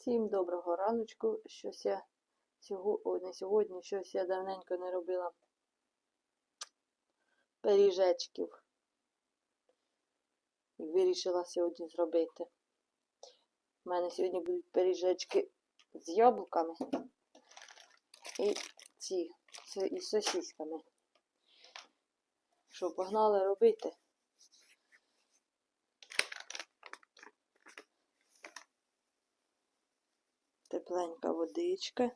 Всім доброго раночку. Щось я сьогодні, не сьогодні, щось я давненько не робила пиріжечків. І вирішила сьогодні зробити. У мене сьогодні будуть пиріжечки з яблуками і ці з- із сосісками. Що, погнали робити? Тепленька водичка.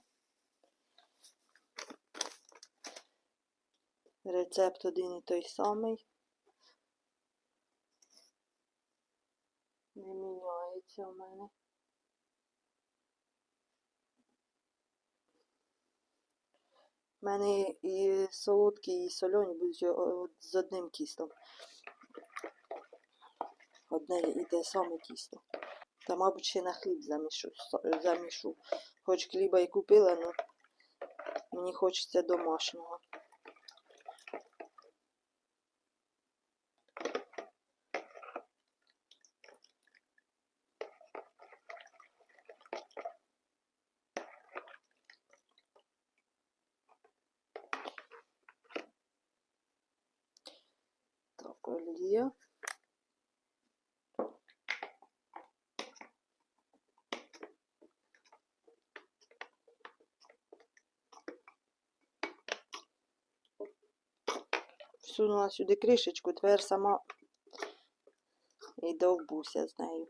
Рецепт один і той самий. Не міняється у мене. У мене і солодкі, і сольоні будуть з одним кістом. Одне і те саме тісто. Та, мабуть, ще на хліб замішу. замішу. Хоч хліба і купила, але мені хочеться домашнього. Так. Всунула сюди кришечку, тепер сама і довбуся з нею.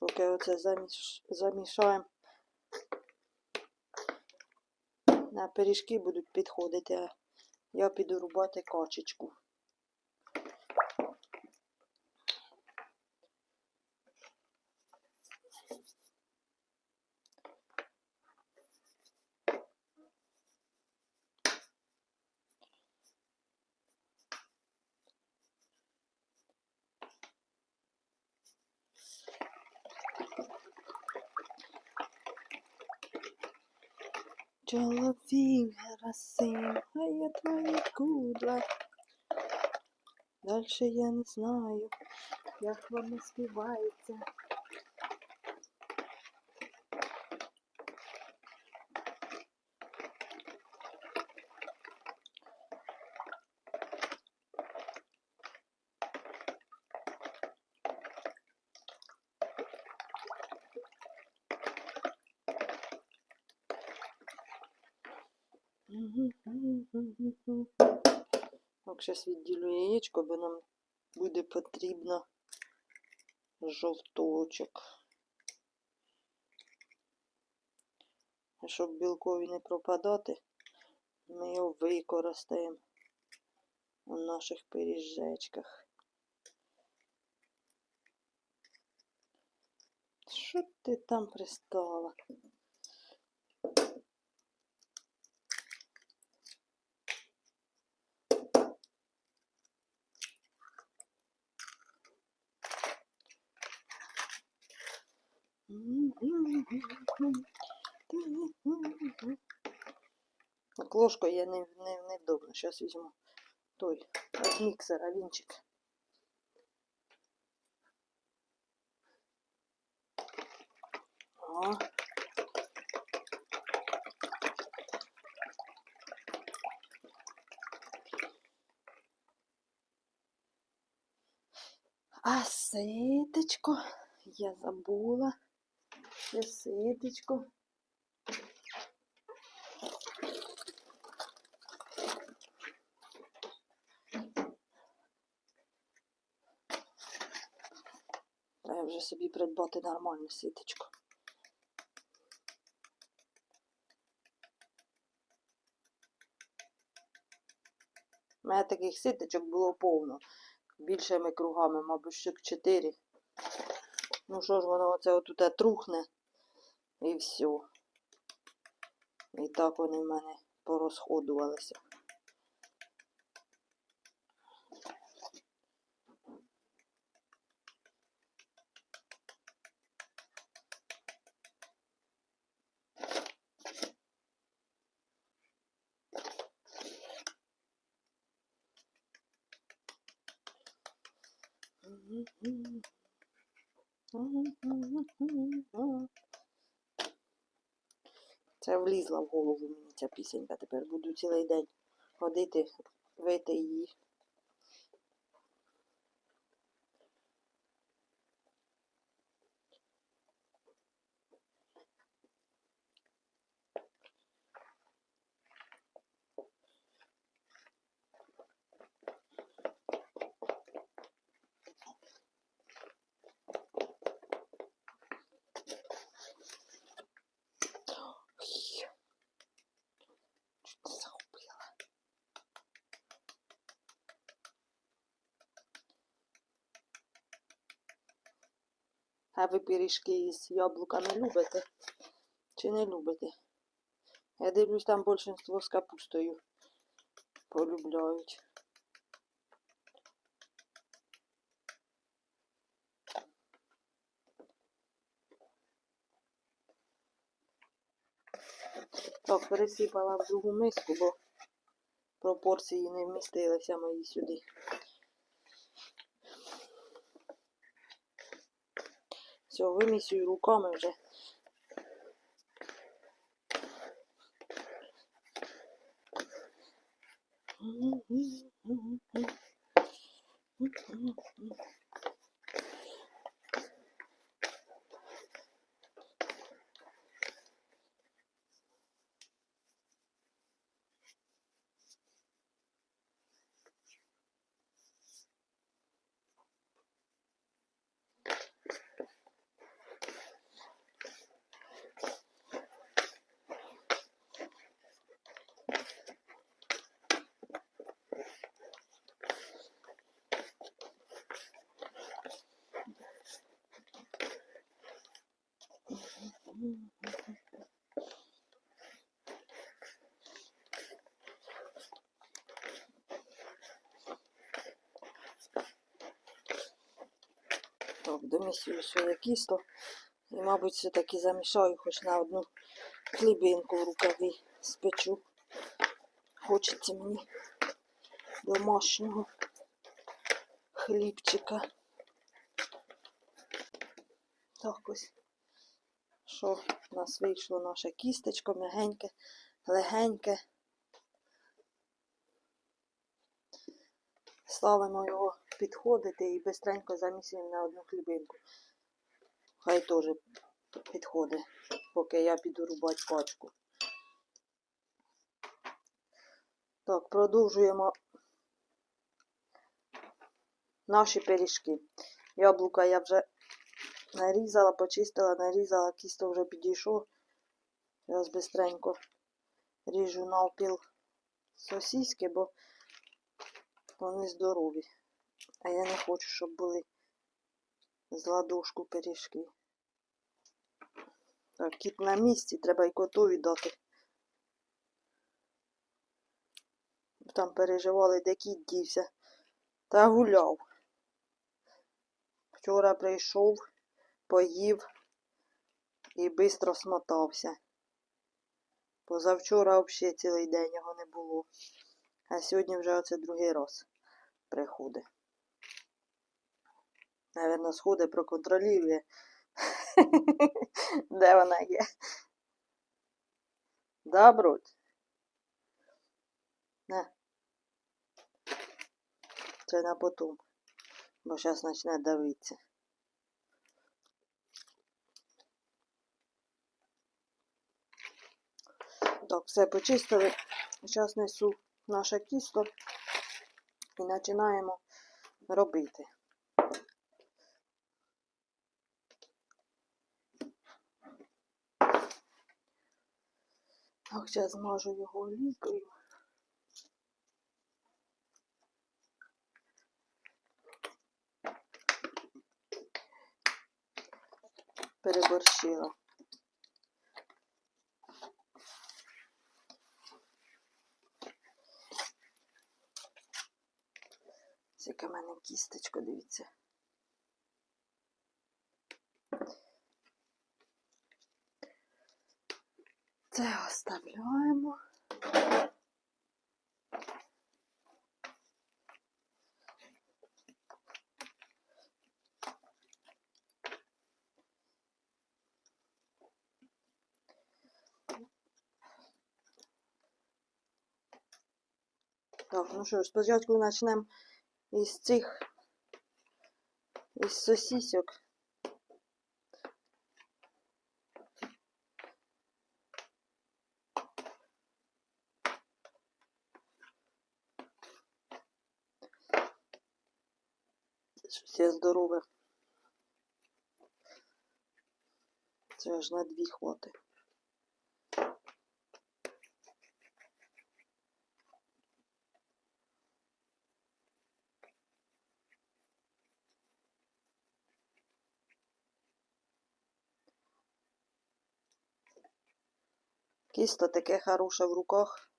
Поки оце заміш... замішаємо. На пиріжки будуть підходити, а я піду рубати качечку. Чоловік Герасим, а я твої кудла. Дальше я не знаю, як вам співається. Так, зараз відділю яєчко, бо нам буде потрібно жовточок. А щоб білкові не пропадати, ми його використаємо у наших пиріжечках. Що ти там пристала? Так, ложкою я не, не, невдобно. Зараз візьму той від міксера. О. А ситочко, я забула. Ще ситочко. Треба вже собі придбати нормальну ситочку. У мене таких ситочок було повно. Більшими кругами, мабуть, штук 4. Ну що ж воно оце отут трухне і все. І так вони в мене порозходувалися. Це влізла в голову мені ця пісенька. Тепер буду цілий день ходити, вити її. А ви пиріжки із яблуками любите? Чи не любите? Я дивлюсь, там більшинство з капустою полюбляють. Так, пересипала в другу миску, бо пропорції не вмістилися мої сюди. Все, вимісюю руками вже. Так, домісюю своє кісто. І, мабуть, все-таки замішаю хоч на одну хлібинку в рукаві спечу. Хочеться мені домашнього хлібчика. Так ось. Що в нас вийшло наше кістечко, м'ягеньке, легеньке. Ставимо його підходити і бистренько замісуємо на одну хлібинку. Хай теж підходить, поки я піду рубати пачку. Так, продовжуємо наші пиріжки. Яблука я вже нарізала, почистила, нарізала, кісто вже підійшов. Зараз бистренько ріжу навпіл сосиски, бо вони здорові. А я не хочу, щоб були з ладошку пиріжки. Так, кіт на місці, треба й котові дати. Там переживали, де кіт дівся. Та гуляв. Вчора прийшов, поїв і швидко смотався. Позавчора взагалі цілий день його не було. А сьогодні вже оце другий раз приходить. Наверно, сходить, проконтролює, де вона є. Добро. На. Це на потом, бо зараз почне давитися. Так, все почистили. Зараз несу наше тісто і починаємо робити. Так, зараз змажу його олійкою. Переборщила. яке в мене кістечко, дивіться. Це оставляємо. Так, ну що ж, спочатку почнемо із цих із сосісок. Щось я здорове. Це аж на дві хвати. Кісто таке хороше в руках.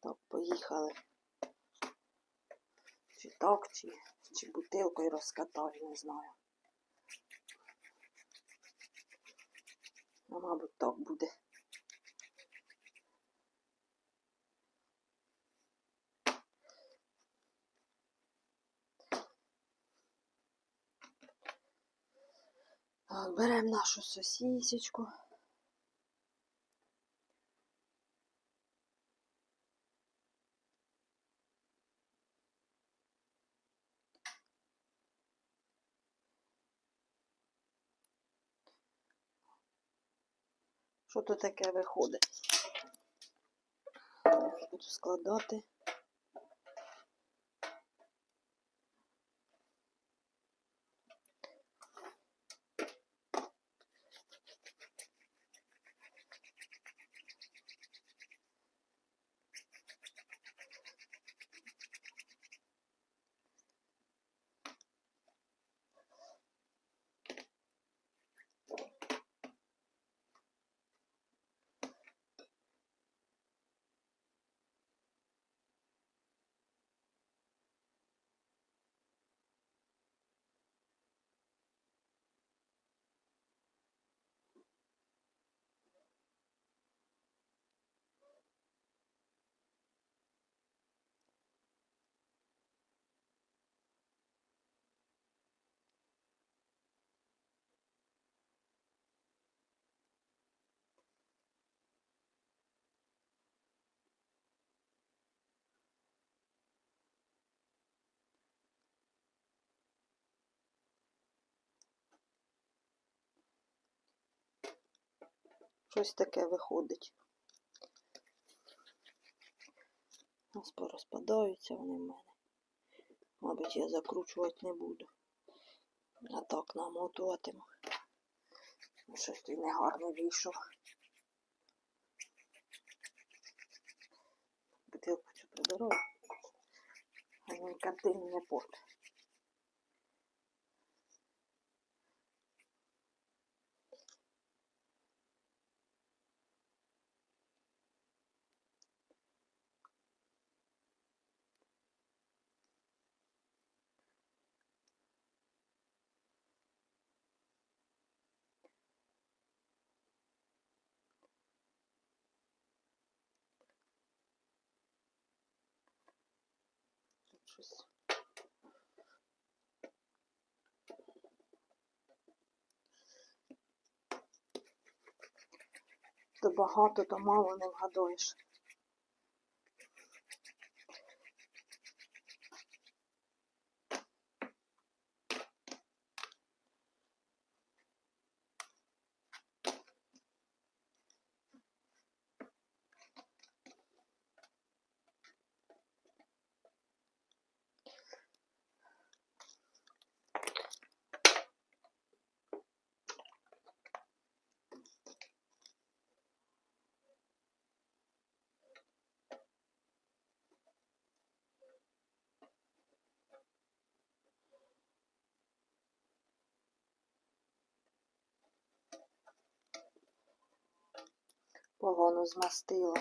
Так, поїхали. Чи так, чи, чи бутилкою розкатаю, не знаю. Ну, мабуть, так буде. Так, беремо нашу сосісечку. Що тут таке виходить? Буду складати. Щось таке виходить. Ось порозпадаються вони в мене. Мабуть, я закручувати не буду. А так намотуватиму. Щось той негарно вийшов. Бутилку цю приберу. А він картину не порт. Щось. То багато, то мало не вгадуєш. Погано змастила.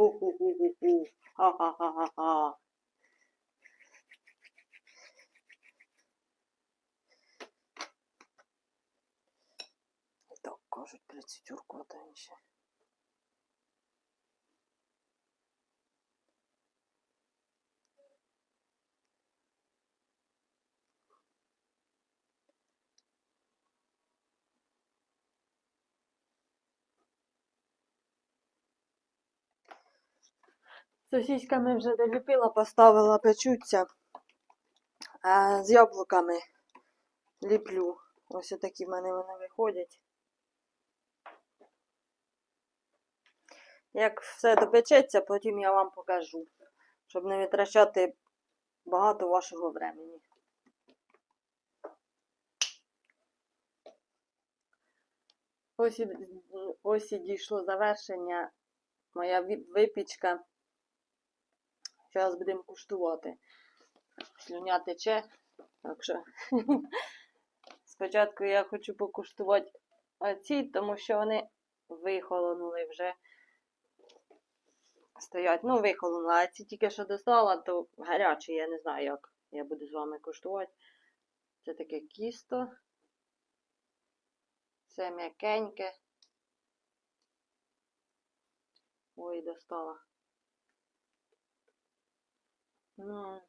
Ху-ху-ху-ху-ху. Ха-ха-ха-ха-ха. Так, кажуть, 30 хватає ще. Сосісками вже доліпила, поставила печуться. А з яблуками ліплю. Ось такі в мене вони виходять. Як все допечеться, потім я вам покажу, щоб не витрачати багато вашого времени. Ось ось і дійшло завершення моя випічка. Зараз будемо куштувати. Слюня тече. Так що спочатку я хочу покуштувати оці, тому що вони вихолонули вже. Стоять. Ну, вихолонули, а ці тільки що достала, то гарячі, я не знаю, як я буду з вами куштувати. Це таке кісто. Це м'якеньке. Ой, достала. М.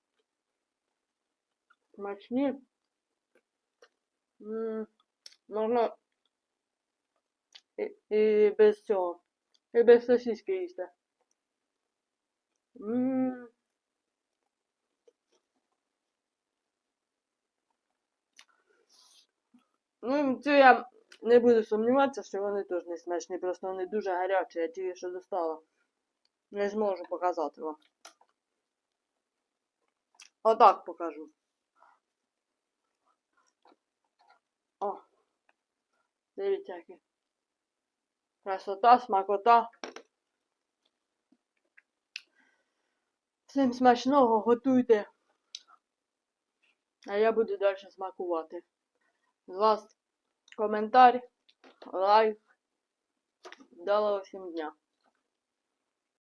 Смачні. Можна і, і без цього. І без сосиски їсти. М. Ну, це я не буду сумніватися, що вони теж не смачні, просто вони дуже гарячі, я тільки що достала. Не зможу показати вам. Отак покажу. О. Дивіться, які. Красота, смакота. Всім смачного готуйте. А я буду далі смакувати. З вас коментар, лайк. Вдалого всім дня.